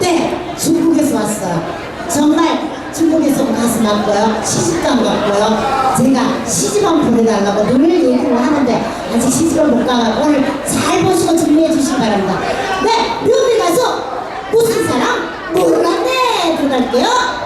네, 중국에서 왔어요. 정말 중국에서 가슴 아고요 시집간 같고요. 제가 시집만 보내달라고 늘 얘기를 하는데 아직 시집을 못 가고 오늘 잘 보시고 정리해 주시기 바랍니다. 네, 미국에 가서 무슨 사람? 몰랐네 들어갈게요.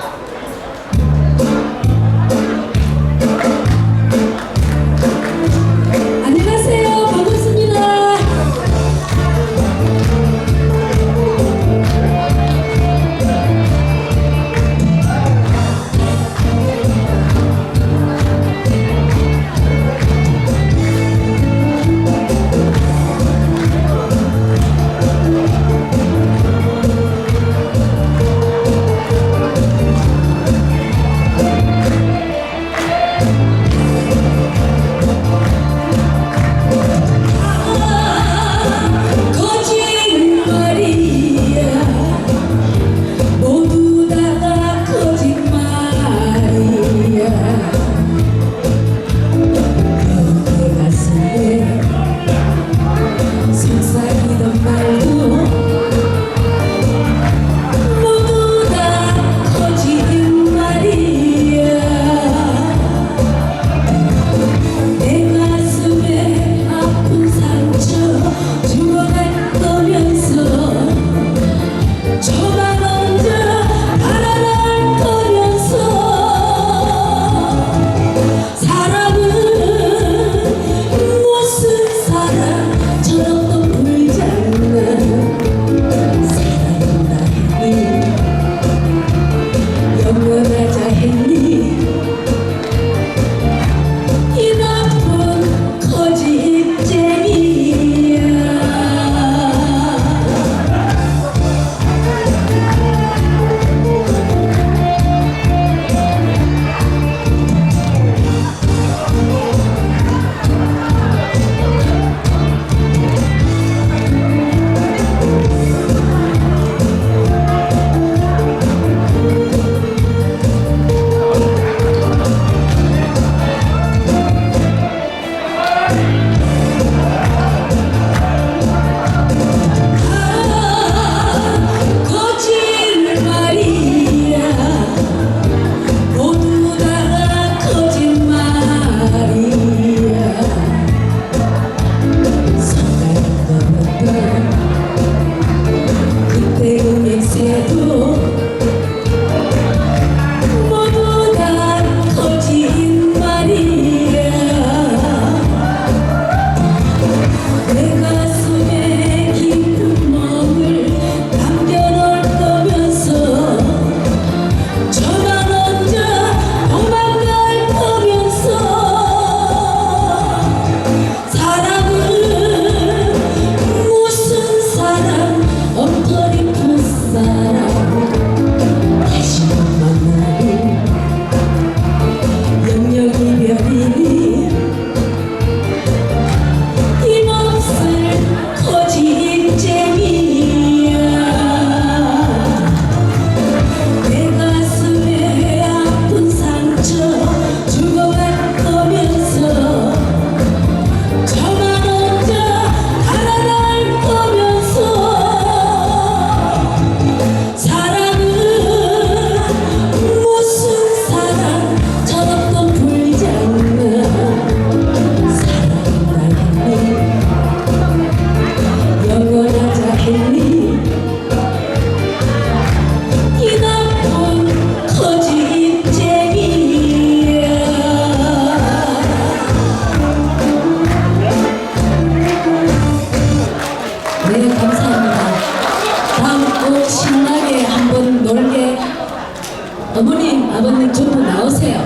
어머님, 아버님 전부 나오세요.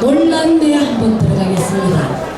놀란데에 한번 들어가겠습니다.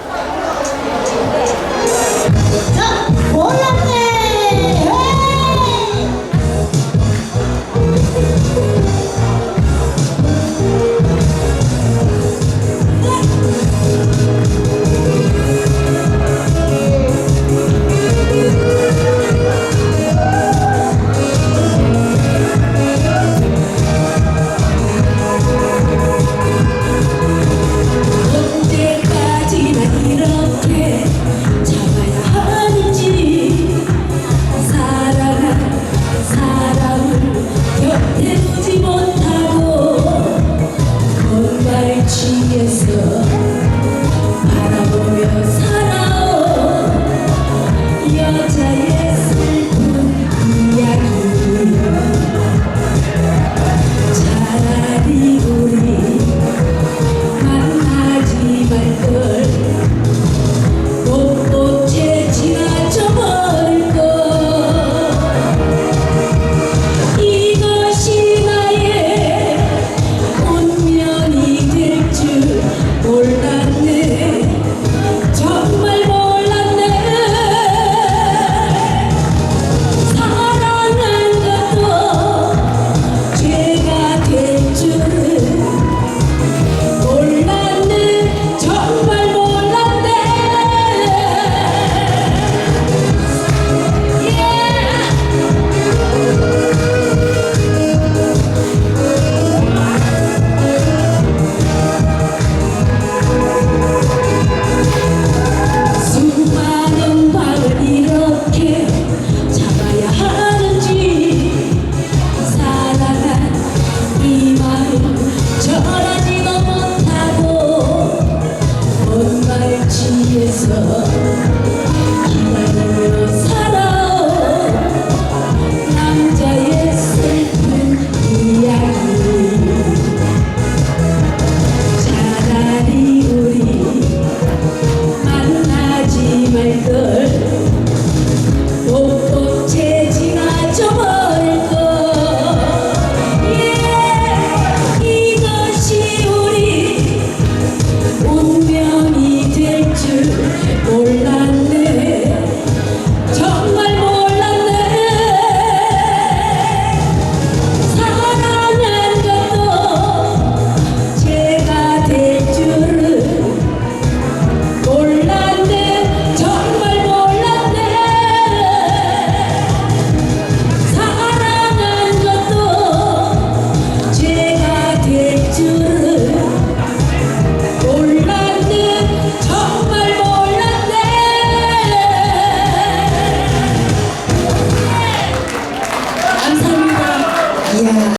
love.